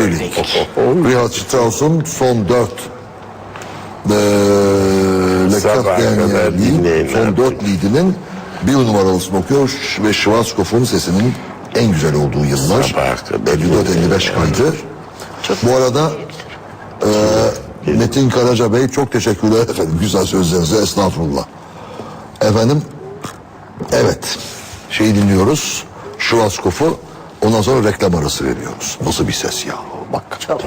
Frühling. Richard Strauss'un son dört eee Le Sabaha Quatre kadar Derniers dinleyin Lied, son dört liedinin bir numaralısını okuyor ve Schwarzkopf'un sesinin en güzel olduğu yıllar. Sabaha kadar 54-55 kaydı. Bu arada eee Metin Karaca Bey çok teşekkürler efendim güzel sözlerinize estağfurullah. Efendim evet şeyi dinliyoruz Schwarzkopf'u ondan sonra reklam arası veriyoruz. Nasıl bir ses ya bak. Tabii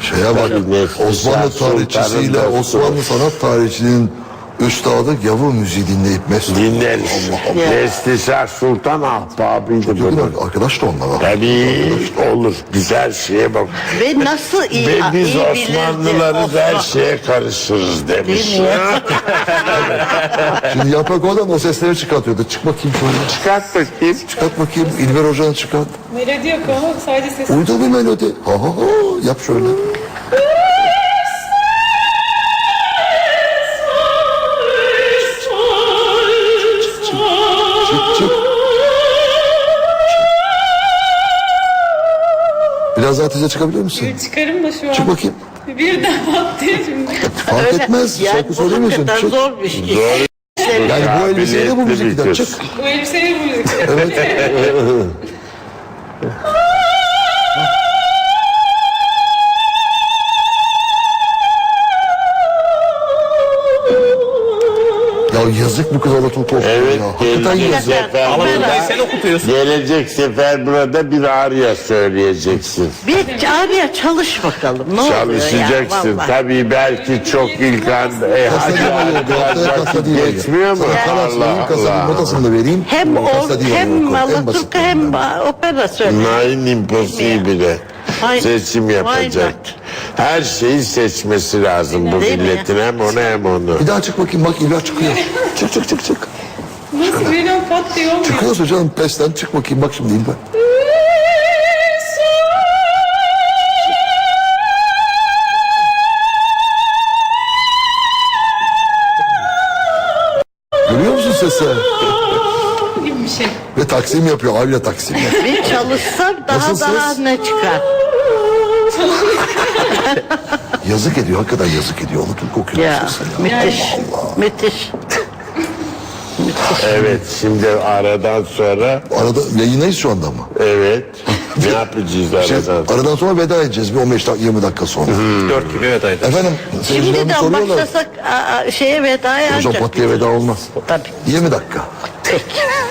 Şeye bak Osmanlı tarihçisiyle. Osmanlı sanat tarihçinin üstadı gavur müziği dinleyip mesut. Dinleriz. Allah Sultan ahbabıydı bunun. arkadaş da onlara. Tabii olur. Güzel şeye bak. Ve nasıl iyi, Ve biz iyi Osmanlılarız bilirdi her şeye karışırız demiş. Değil mi? Şimdi Yaprak oradan o sesleri çıkartıyordu. Çık bakayım şöyle. Çıkart bakayım. Çıkart bakayım. İlber Hoca'nın çıkart. Melodi yok ama sadece ses. Uydu bir melodi. Ha ha ha. Yap şöyle. Biraz daha tize çıkabilir misin? Çıkarım da şu an. Çık bakayım. Birden attı şimdi. Fark etmez. Yani Şarkı söylemiyorsun. Çık. zor bir şey. Yani bu elbiseyle bu müzik gider. Çık. Bu elbiseyi bu Ya yazık bu kız Alaturka okuyor Evet, ya. Hakikaten gelecek yazık. sefer burada, sen okutuyorsun. gelecek sefer burada bir arya söyleyeceksin. Bir araya çalış bakalım. Ne oluyor ya? Çalışacaksın. vallahi. Tabii belki çok ilk an e, hadi değil mi? artık Haftaya vakit kasa değil mi? geçmiyor mu? Allah kasanın Allah. notasını da vereyim. Hem o Kasa değil hem mi? En Alaturka basit hem opera söylüyor. Nine impossible. Why- Seçim why yapacak. not? Her şeyi seçmesi lazım bu Değil mi? milletin hem onu hem onu. Bir daha çık bakayım bak İlber çıkıyor. Çık çık çık çık. Nasıl birden pat diye olmuyor. Çıkıyorsa canım pesten çık bakayım bak şimdi İlber. Görüyor musun sesi? gibi bir şey. Ve taksim yapıyor. Abiyle taksim. Bir çalışsam daha Nasıl daha ses? ne çıkar? Yazık ediyor. Hakikaten yazık ediyor. Alaturka okuyor. Ya müthiş. Allah. Müthiş. Evet şimdi aradan sonra Arada yayındayız şu anda ama. evet ne yapacağız Şey, aradan? aradan sonra veda edeceğiz bir 15 dakika 20 dakika sonra. 4 gibi evet ayda. Efendim Şimdiden soruyorlar. başlasak aa, şeye Hocam ancak. pat diye veda olmaz. Tabii. 20 dakika. Peki.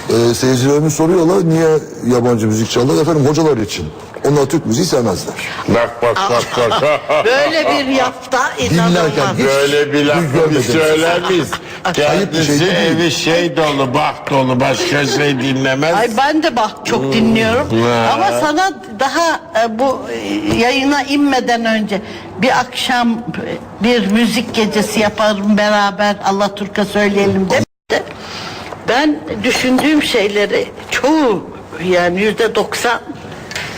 Ee, seyircilerimiz soruyorlar niye yabancı müzik çalar? Efendim hocalar için. Onlar Türk müziği sevmezler. Bak bak bak bak. Böyle bir yapta Dinlerken inanılmaz. hiç Böyle bir laf görmedim. miyiz? Ayıp bir şey Kendisi değil. evi şey dolu, bak dolu, başka şey dinlemez. Ay ben de bak çok dinliyorum. Ha. Ama sana daha e, bu e, yayına inmeden önce bir akşam e, bir müzik gecesi yaparım beraber Allah Turka söyleyelim de. Ben düşündüğüm şeyleri çoğu yani yüzde doksan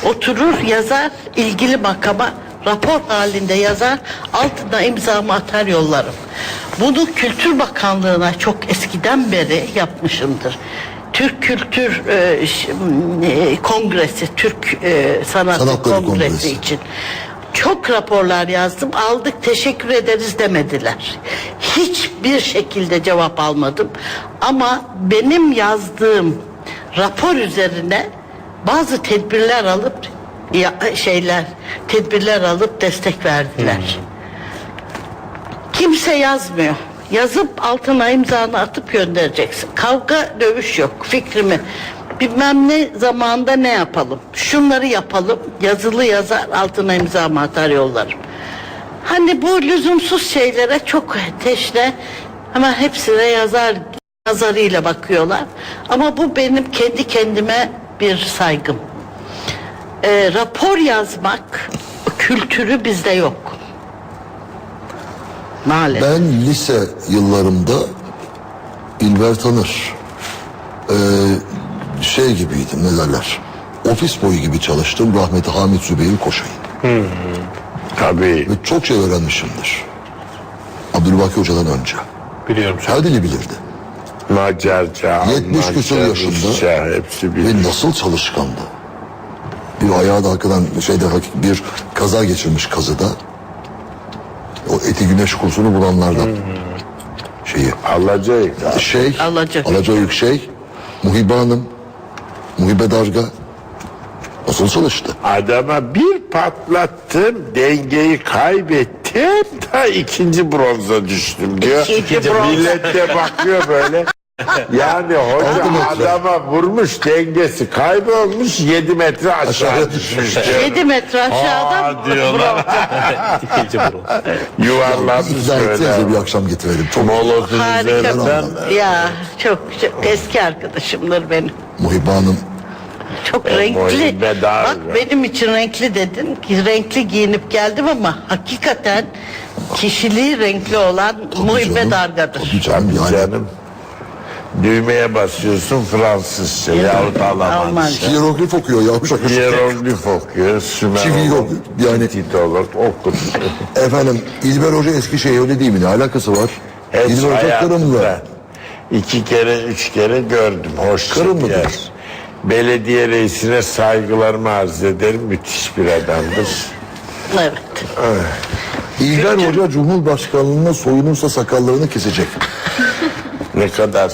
oturur yazar ilgili makama rapor halinde yazar altına imzamı atar yollarım. Bunu Kültür Bakanlığı'na çok eskiden beri yapmışımdır. Türk Kültür e, ş- e, Kongresi, Türk e, Sanatları Kongresi, Kongresi. için çok raporlar yazdım. Aldık teşekkür ederiz demediler. Hiçbir şekilde cevap almadım. Ama benim yazdığım rapor üzerine bazı tedbirler alıp ya, şeyler tedbirler alıp destek verdiler. Kimse yazmıyor. Yazıp altına imzanı atıp göndereceksin. Kavga dövüş yok fikrimi. Bilmem ne zamanda ne yapalım. Şunları yapalım. Yazılı yazar altına imzamı atar yollarım. Hani bu lüzumsuz şeylere çok teşne hemen hepsine yazar nazarıyla bakıyorlar. Ama bu benim kendi kendime bir saygım. Ee, rapor yazmak kültürü bizde yok. Maalesef. Ben lise yıllarımda İlber tanır. Ee, şey gibiydim ne derler. Ofis boyu gibi çalıştım. Rahmeti Hamit Zübeyir Koşay'ın. Tabii. Ve çok şey öğrenmişimdir. Abdülbaki Hoca'dan önce. Biliyorum. Her dili bilirdi. Macarca, 70 küsur yaşında. Hepsi bir. Ve nasıl çalışkandı. Bir ayağı da hakikaten şeyde bir kaza geçirmiş kazıda. O eti güneş kursunu bulanlardan. Şeyi. Alacak. Şey, Alacak. Alacayük şey, Muhibe Hanım, Muhibe Darga nasıl çalıştı? Adama bir patlattım, dengeyi kaybettim, ta ikinci bronza düştüm diyor. İkinci bronza. Millet de bakıyor böyle. Yani hoca adama vurmuş dengesi kaybolmuş 7 metre aşağı Aşağıya düşmüş diyor. 7 metre aşağıda Aa diyorlar. Yuvarlanmış böyle. bir akşam getirelim. Çok Molozun üzerinden Ya çok, çok eski arkadaşımdır benim. Muhibe Hanım Çok E, renkli. Bak ya. benim için renkli dedin ki renkli giyinip geldim ama hakikaten kişiliği renkli olan canım, Darga'dır. Tabii canım yani. canım. Düğmeye basıyorsun Fransızca yahut Almanca. Almanca. Hieroglif okuyor ya. Şaka. Hieroglif okuyor, Sümer Çivi yok, yani- Titolog okur. Efendim İlber Hoca Eskişehir öyle değil mi? Ne alakası var? Hep İlber Hoca Kırımlı. iki kere, üç kere gördüm. Hoş Kırımlıdır. yer. Belediye reisine saygılarımı arz ederim. Müthiş bir adamdır. Evet. İlber Hoca Cumhurbaşkanlığına soyunursa sakallarını kesecek. Ne kadar